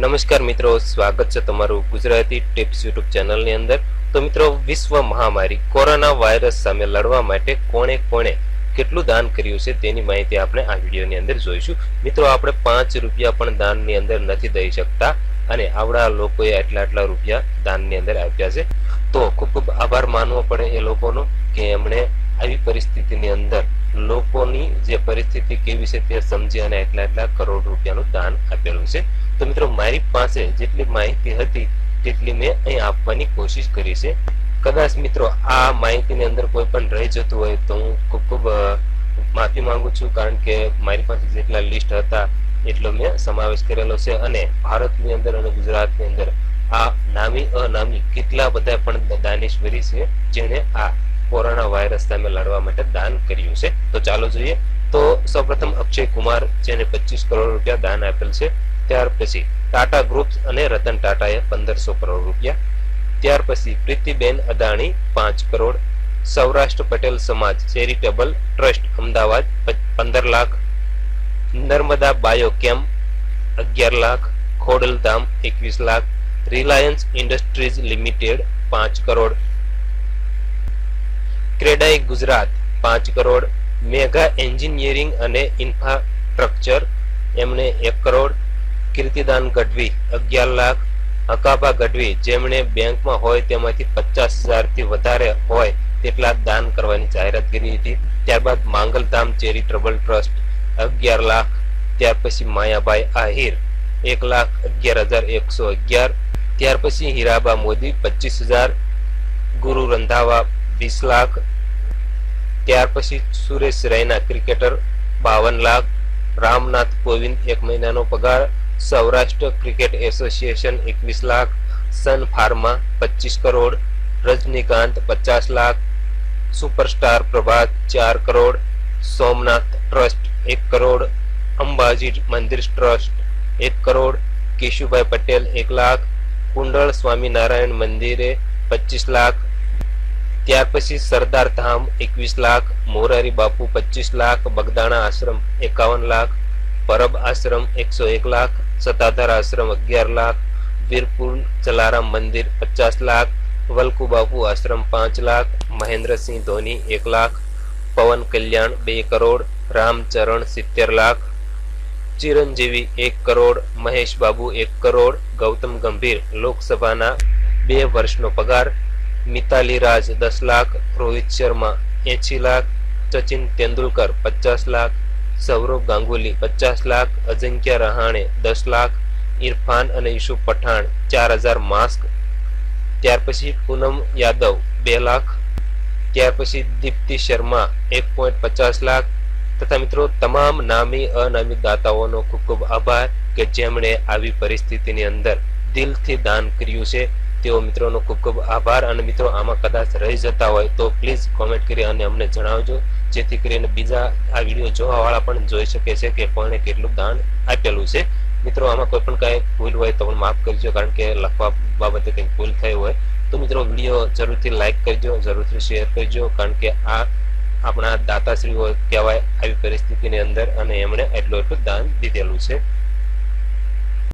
નમસ્કાર મિત્રો, સ્વાગત છે તમારું ગુજરાતી ટિપ્સ યુટ્યુબ ચેનલની અંદર. તો મિત્રો, વિશ્વ મહામારી કોરોના વાયરસ સામે લડવા માટે કોણે કોણે કેટલું દાન કર્યું છે તેની માહિતી આપણે આ વિડીયોની અંદર જોઈશું. મિત્રો, આપણે પાંચ રૂપિયા પણ દાનની અંદર નથી દઈ શકતા અને આવડા લોકોએ આટલા આટલા રૂપિયા દાનની અંદર આપ્યા છે. તો ખૂબ ખૂબ આભાર માનવો પડે એ લોકોનો કે એમણે આવી પરિસ્થિતિની અંદર લોકોની જે પરિસ્થિતિ કેવી છે તે સમજી અને એટલા એટલા કરોડ રૂપિયાનું દાન આપેલું છે. તો મિત્રો, મારી પાસે જેટલી માહિતી હતી તેટલી મેં અહીં આપવાની કોશિશ કરી છે. કદાચ મિત્રો, આ માહિતીની અંદર કોઈ પણ રહી જતું હોય તો હું ખૂબ ખૂબ માફી માંગુ છું, કારણ કે મારી પાસે જેટલા લિસ્ટ હતા એટલો મેં સમાવેશ કરેલો છે અને ભારતની અંદર અને ગુજરાતની અંદર આ નામી, અનામી કેટલા બધા પણ દાનેશ્વરી છે જેણે આ કોરોના વાયરસ સામે લડવા માટે દાન કર્યું છે. તો ચાલો જોઈએ. તો સૌપ્રથમ અક્ષય કુમાર જેને પચીસ કરોડ રૂપિયા દાન આપેલ છે. ત્યાર પછી ટાટા ગ્રુપ્સ અને રતન ટાટાએ પંદરસો કરોડ રૂપિયા. ત્યાર પછી પ્રીતિબેન અદાણી પાંચ કરોડ. સૌરાષ્ટ્ર પટેલ સમાજ ચેરિટેબલ ટ્રસ્ટ અમદાવાદ પંદર લાખ. નર્મદા બાયો કેમ્પ અગિયાર લાખ. ખોડલધામ એકવીસ લાખ. રિલાયન્સ ઇન્ડસ્ટ્રીઝ લિમિટેડ પાંચ કરોડ. ક્રેડાઈ ગુજરાત પાંચ કરોડ. મેગા એન્જિનિયરિંગ અને ઇન્ફ્રાસ્ટ્રક્ચર એમને એક કરોડ. કીર્તિદાન ગઢવી, અગિયાર લાખ હકાબા ગઢવી જેમણે બેંકમાં હોય તેમાંથી પચાસ હજારથી વધારે હોય તેટલા દાન કરવાની જાહેરાત કરી હતી. ત્યારબાદ માંગલધામ ચેરિટેબલ ટ્રસ્ટ, અગિયાર લાખ, ત્યાર પછી માયાભાઈ આહિર, એક લાખ અગિયાર હજાર એકસો અગિયાર, ત્યાર પછી હીરાબા મોદી પચીસ હજાર, ગુરુ રંધાવા વીસ લાખ, ત્યાર પછી સુરેશ રૈના ક્રિકેટર બાવન લાખ, રામનાથ કોવિંદ એક મહિનાનો પગાર સૌરાષ્ટ્ર ક્રિકેટ એસોસિએશન એકવીસ લાખ, સન ફાર્મા પચીસ કરોડ, રજનીકાંત પચાસ લાખ, સુપરસ્ટાર પ્રભાત ચાર કરોડ, સોમનાથ ટ્રસ્ટ એક કરોડ, અંબાજી મંદિર ટ્રસ્ટ એક કરોડ, કેશુભાઈ પટેલ એક લાખ, કુંડળ સ્વામિનારાયણ મંદિરે પચીસ લાખ, ત્યાર પછી સરદાર ધામ એકવીસ લાખ, મોરારી બાપુ પચીસ લાખ, બગદાણા આશ્રમ એકાવન લાખ, પરબ આશ્રમ એકસો એક લાખ સતાધાર આશ્રમ અગિયાર લાખ, વીરપુર જલારામ મંદિર પચાસ લાખ વલકુ આશ્રમ પાંચ લાખ, મહેન્દ્રસિંહ ધોની એક લાખ, પવન કલ્યાણ બે કરોડ રામચરણ સિત્તેર લાખ, ચિરંજીવી એક કરોડ, મહેશ બાબુ એક કરોડ, ગૌતમ ગંભીર લોકસભાના બે વર્ષનો પગાર મિતાલી રાજ દસ લાખ, રોહિત શર્મા એંશી લાખ, સચિન તેંડુલકર પચાસ લાખ સૌરવ ગાંગુલી, પચાસ લાખ, અજંક્ય રહાણે, દસ લાખ, ઇરફાન અને યુસુફ પઠાણ, ચાર હજાર માસ્ક. ત્યાર પછી પૂનમ યાદવ, બે લાખ. ત્યાર પછી દીપ્તિ શર્મા, એક પોઈન્ટ પચાસ લાખ. તથા મિત્રો, તમામ નામી અનામી દાતાઓનો ખૂબ ખૂબ આભાર કે જેમણે આવી પરિસ્થિતિની અંદર દિલથી દાન કર્યું છે. તેઓ મિત્રોનો ખૂબ ખૂબ આભાર અને મિત્રો આમાં કદાચ રહી જતા હોય તો પ્લીઝ કોમેન્ટ કરી અને અમને જણાવજો, જેથી કરીને બીજા આ વીડિયો જોવાવાળા પણ જોઈ શકે છે કે કોણે કેટલું દાન આપેલું છે. મિત્રો, આમાં કોઈ પણ કાંઈ ભૂલ હોય તો પણ માફ કરજો, કારણ કે લખવા બાબતે કંઈક ભૂલ થઈ હોય. તો મિત્રો વીડિયો જરૂરથી લાઇક કરજો, જરૂરથી શેર કરજો, કારણ કે આ આપણા દાતાશ્રીઓ કહેવાય આવી પરિસ્થિતિની અંદર અને એમણે એટલું એટલું દાન દીધેલું છે.